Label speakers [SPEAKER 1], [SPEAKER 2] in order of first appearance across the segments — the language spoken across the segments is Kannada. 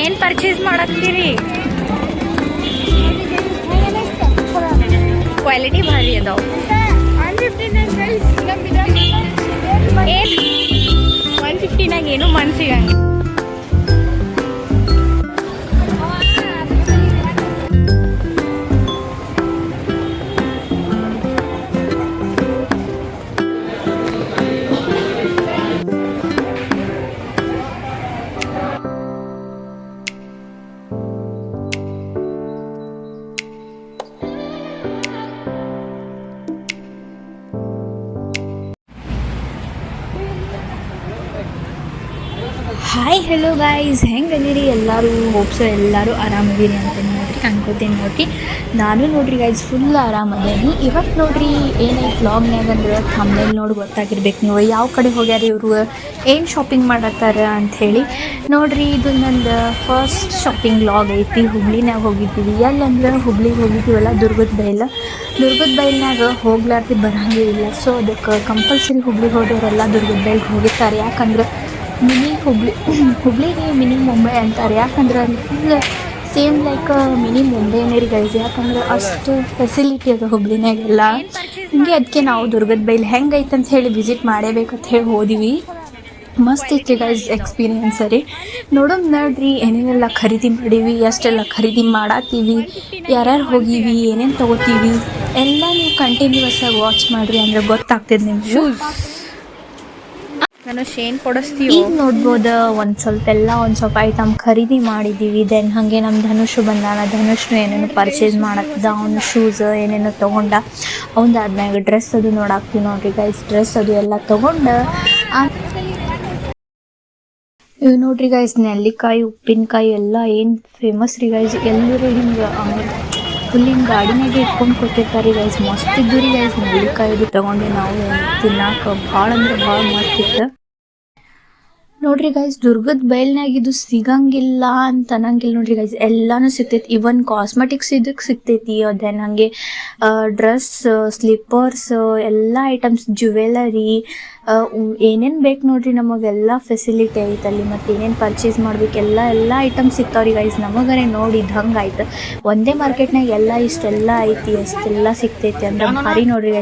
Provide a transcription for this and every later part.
[SPEAKER 1] ಏನ್ ಪರ್ಚೇಸ್ ಮಾಡತ್ತೀರಿ ಕ್ವಾಲಿಟಿ ಭಾರಿ ಅದಾವ. ಹಾಯ್ ಹೆಲೋ ಗಾಯ್ಸ್ ಹೆಂಗದೀರಿ ಎಲ್ಲರೂ ಹೋಪ್ಸು ಎಲ್ಲರೂ ಆರಾಮದೀರಿ ಅಂತ ನೋಡ್ರಿ, ಅನ್ಕೋತೀನಿ ನೋಡ್ರಿ. ನಾನು ನೋಡ್ರಿ ಗೈಸ್ ಫುಲ್ ಆರಾಮದೇನಿ. ಇವತ್ತು ನೋಡ್ರಿ ಏನೈತೆ ಬ್ಲಾಗ್ನಾಗ ಅಂದ್ರೆ ಥಂಬ್ನೇಲ್ ನೋಡಿ ಗೊತ್ತಾಗಿರ್ಬೇಕು ನೀವು. ಯಾವ ಕಡೆ ಹೋಗ್ಯಾರ ಇವರು? ಏನು ಶಾಪಿಂಗ್ ಮಾಡತ್ತಾರ ಅಂಥೇಳಿ ನೋಡ್ರಿ, ಇದು ನಂದು ಫಸ್ಟ್ ಶಾಪಿಂಗ್ ಲಾಗ್ ಐತಿ. ಹುಬ್ಳಿನಾಗ ಹೋಗಿದ್ದೀವಿ ಎಲ್ಲಂದ್ರೆ ಹುಬ್ಳಿಗೆ ಹೋಗಿದ್ದೀವಲ್ಲ ದುರ್ಗದ ಬೈಲ. ದುರ್ಗದ ಬೈಲ್ನಾಗ ಹೋಗ್ಲಾರ್ದು ಬರಂಗೇ ಇಲ್ಲ. ಸೊ ಅದಕ್ಕೆ ಕಂಪಲ್ಸರಿ ಹುಬ್ಳಿಗೆ ಹೋದವರೆಲ್ಲ ದುರ್ಗದ ಬೈಲ್ಗೆ ಹೋಗಿರ್ತಾರೆ. ಯಾಕಂದ್ರೆ ಮಿನಿ ಹುಬ್ಳಿ ಹುಬ್ಳಿಗೆ ಮಿನಿ ಮುಂಬೈ ಅಂತಾರೆ. ಯಾಕಂದ್ರೆ ಅಲ್ಲಿ ಫುಲ್ ಸೇಮ್ ಲೈಕ್ ಮಿನಿ ಮುಂಬೈನೇ ರೀ ಗೈಸ್ ಯಾಕಂದ್ರೆ ಅಷ್ಟು ಫೆಸಿಲಿಟಿ ಅದ ಹುಬ್ಳಿನಾಗೆಲ್ಲ ಹಿಂಗೆ ಅದಕ್ಕೆ ನಾವು ದುರ್ಗದ ಬೈಲಿ ಹೆಂಗೈತೆ ಅಂತ ಹೇಳಿ ವಿಸಿಟ್ ಅಂತ ಹೇಳಿ ಹೋದಿವಿ. ಮಸ್ತ್ ಇತ್ತು ಗೈಸ್ ಎಕ್ಸ್ಪೀರಿಯನ್ಸ್ ರೀ. ನೋಡೋಣ ನೋಡ್ರಿ, ಏನೇನೆಲ್ಲ ಖರೀದಿ ಮಾಡೀವಿ, ಎಷ್ಟೆಲ್ಲ ಖರೀದಿ ಮಾಡತ್ತೀವಿ ಯಾರ್ಯಾರು ಹೋಗೀವಿ, ಏನೇನು ತೊಗೋತೀವಿ, ಎಲ್ಲ ನೀವು ಕಂಟಿನ್ಯೂಸ್ ಆಗಿ ವಾಚ್ ಮಾಡಿರಿ ಅಂದ್ರೆ ಗೊತ್ತಾಗ್ತದೆ ನಿಮ್ಗೆ. ಈಗ ನೋಡ್ಬೋದು, ಒಂದು ಸ್ವಲ್ಪ ಎಲ್ಲ ಒಂದು ಸ್ವಲ್ಪ ಐಟಮ್ ಖರೀದಿ ಮಾಡಿದ್ದೀವಿ ದೆನ್ ಹಾಗೆ ನಮ್ಮ ಧನುಷು ಬಂದಾನ. ಧನುಷ್ನು ಏನೇನು ಪರ್ಚೇಸ್ ಮಾಡತ್ತಿದ್ದ ಅವನು ಶೂಸ್ ಏನೇನು ತೊಗೊಂಡ. ಅವಂದಾದ್ಮ್ಯಾಗ ಡ್ರೆಸ್ ಅದು ನೋಡಾಕ್ತೀವಿ ನೋಡ್ರಿ ಗೈಸ್ ಡ್ರೆಸ್ ಅದು ಎಲ್ಲ ತೊಗೊಂಡು ಇವು ನೋಡ್ರಿ ಗೈಸ್ ನೆಲ್ಲಿಕಾಯಿ, ಉಪ್ಪಿನಕಾಯಿ ಎಲ್ಲ ಏನು ಫೇಮಸ್ ರೀ ಗೈಸ್ ಎಲ್ಲರೂ ಹಿಂಗೆ ಫುಲ್ ಗಾಡಿನಾಗೆ ಇಟ್ಕೊಂಡು ಕೊಟ್ಟಿರ್ತಾರೆ ಗೈಸ್ ಮಸ್ತ್ ಇದ್ದು ರೀ ಗೈಸ್ ನೆಲ್ಲಿಕಾಯಿ ಬಿ ತೊಗೊಂಡು ನಾವು ತಿನ್ನಾಕ ಭಾಳ ಅಂದ್ರೆ ಭಾಳ ಮಸ್ತ್ ಇತ್ತು. ನೋಡ್ರಿ ಗೈಸ್ ದುರ್ಗದ ಬಯಲ್ನಾಗ ಇದು ಸಿಗಂಗಿಲ್ಲ ಅಂತ ಅನ್ನಂಗಿಲ್ಲ ನೋಡ್ರಿ ಗೈಸ್ ಎಲ್ಲಾನು ಸಿಗ್ತೈತಿ. ಇವನ್ ಕಾಸ್ಮೆಟಿಕ್ಸ್ ಇದಕ್ಕೆ ಸಿಗ್ತೈತಿ. ದೆನ್ ಹಂಗೆ ಡ್ರೆಸ್ ಸ್ಲಿಪ್ಪರ್ಸ್ ಎಲ್ಲ ಐಟಮ್ಸ್ ಜುವೆಲರಿ ಏನೇನು ಬೇಕು ನೋಡ್ರಿ ನಮಗೆಲ್ಲ ಫೆಸಿಲಿಟಿ ಐತೆ ಅಲ್ಲಿ. ಮತ್ತು ಏನೇನು ಪರ್ಚೇಸ್ ಮಾಡ್ಬೇಕು, ಎಲ್ಲ, ಎಲ್ಲಾ ಐಟಮ್ಸ್ ಸಿಗ್ತಾವ್ರಿ ಗೈಸ್ ನಮಗರೆ ನೋಡಿ ಹಂಗೆ ಆಯ್ತು. ಒಂದೇ ಮಾರ್ಕೆಟ್ನಾಗ ಎಲ್ಲ ಇಷ್ಟೆಲ್ಲ ಐತಿ, ಅಷ್ಟೆಲ್ಲ ಸಿಗ್ತೈತಿ ಅಂದ್ರೆ ಭಾರಿ ನೋಡ್ರಿ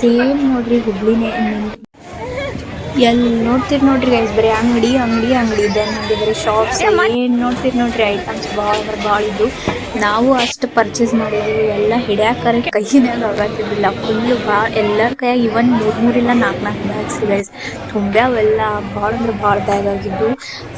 [SPEAKER 1] ಸೇಮ್ ನೋಡ್ರಿ ಹುಬ್ಳಿನೇ ಎಲ್ಲಿ ನೋಡ್ತಿರ್ ನೋಡ್ರಿ ಗೈಸ್ ಬರೀ ಅಂಗಡಿ ಅಂಗಡಿ ಅಂಗಡಿ ಇದೆ. ನಮಗೆ ಬರೀ ಶಾಪ್ಸ್ ಏನು ನೋಡ್ತೀರಿ ನೋಡ್ರಿ ಐಟಮ್ಸ್ ಭಾಳ ಅಂದ್ರೆ ಭಾಳ ಇದ್ದು ನಾವು ಅಷ್ಟು ಪರ್ಚೇಸ್ ಮಾಡಿದೀವಿ ಎಲ್ಲ ಹಿಡ್ಯಾಕರ ಕೈನಾಗ ಆಗತ್ತಿದ್ದಿಲ್ಲ ಫುಲ್ಲು ಭಾಳ ಎಲ್ಲರ ಕೈಯಾಗ ಇವನ್ ಮೂರು ಮೂರಿಲ್ಲ ನಾಲ್ಕು ನಾಲ್ಕು ಬ್ಯಾಗ್ಸ್ ಗೈಸ್ ತುಂಬ್ಯಾವೆಲ್ಲ ಭಾಳ ಅಂದ್ರೆ ಭಾಳ ಬ್ಯಾಗ್ ಆಗಿದ್ದು.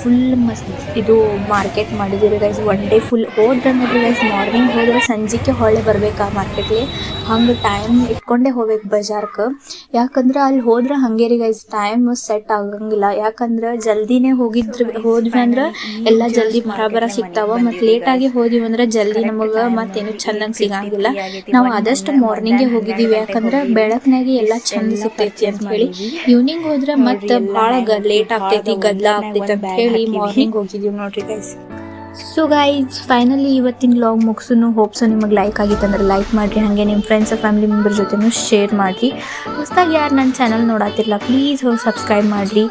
[SPEAKER 1] ಫುಲ್ ಮಸ್ತ್ ಇದು ಮಾರ್ಕೆಟ್ ಮಾಡಿದ್ದೀವಿ ಗೈಸ್ ಒನ್ ಡೇ ಫುಲ್ ಹೋದ್ರೆ ನೋಡ್ರಿ ಗೈಸ್ ಮಾರ್ನಿಂಗ್ ಹೋದ್ರೆ ಸಂಜೆಗೆ ಹೊಳೆ ಬರ್ಬೇಕು ಆ ಮಾರ್ಕೆಟ್ಗೆ ಹಂಗೆ ಟೈಮ್ ಇಟ್ಕೊಂಡೇ ಹೋಗ್ಬೇಕು ಬಜಾರ್ಗೆ ಯಾಕಂದ್ರೆ ಅಲ್ಲಿ ಹೋದ್ರೆ ಹಂಗೆ ರೀ ಗೈಸ್ ಟೈಮ್ ಸೆಟ್ ಆಗಂಗಿಲ್ಲ. ಯಾಕಂದ್ರೆ ಜಲ್ದಿನೇ ಹೋಗಿದ್ರ ಹೋದ್ವಿ ಅಂದ್ರ ಎಲ್ಲ ಜಲ್ದಿ ಬರಾಬರ ಸಿಗ್ತಾವ. ಮತ್ತು ಲೇಟಾಗಿ ಹೋದ್ವಿ ಅಂದ್ರೆ ಜಲ್ದಿ ನಮಗೆ ಮತ್ತೇನು ಚಂದಂಗ್ ಸಿಗಂಗಿಲ್ಲ. ನಾವು ಆದಷ್ಟು ಮಾರ್ನಿಂಗ್ ಹೋಗಿದ್ದೀವಿ ಯಾಕಂದ್ರೆ ಬೆಳಕ್ನಾಗೆ ಎಲ್ಲ ಚಂದ ಸಿಗ್ತೈತಿ ಅಂತ ಹೇಳಿ. ಈವ್ನಿಂಗ್ ಹೋದ್ರೆ ಮತ್ತೆ ಭಾಳ ಲೇಟ್ ಆಗ್ತೈತಿ ಗದ್ದಲ ಆಗ್ತೈತಿ ಅಂತ ಹೇಳಿ ಮಾರ್ನಿಂಗ್ ಹೋಗಿದ್ದೀವಿ ನೋಡ್ರಿ ಗೈಸ್ ಸೊ ಗೈಸ್ ಫೈನಲಿ ಇವತ್ತಿನ ಲಾಗ್ ಮುಗಿಸು ಹೋಪ್ಸು ನಿಮಗೆ ಲೈಕ್ ಆಗಿತ್ತು ಅಂದ್ರೆ ಲೈಕ್ ಮಾಡಿರಿ. ಹಾಗೆ ನಿಮ್ಮ ಫ್ರೆಂಡ್ಸ್ ಫ್ಯಾಮಿಲಿ ಮೆಂಬರ್ ಜೊತೆನೂ ಶೇರ್ ಮಾಡಿರಿ. ಹೊಸ್ದಾಗಿ ಯಾರು ನನ್ನ ಚಾನಲ್ ನೋಡತ್ತಿರಲ್ಲ ಪ್ಲೀಸ್ ಹೋಗಿ ಸಬ್ಸ್ಕ್ರೈಬ್ ಮಾಡಿರಿ.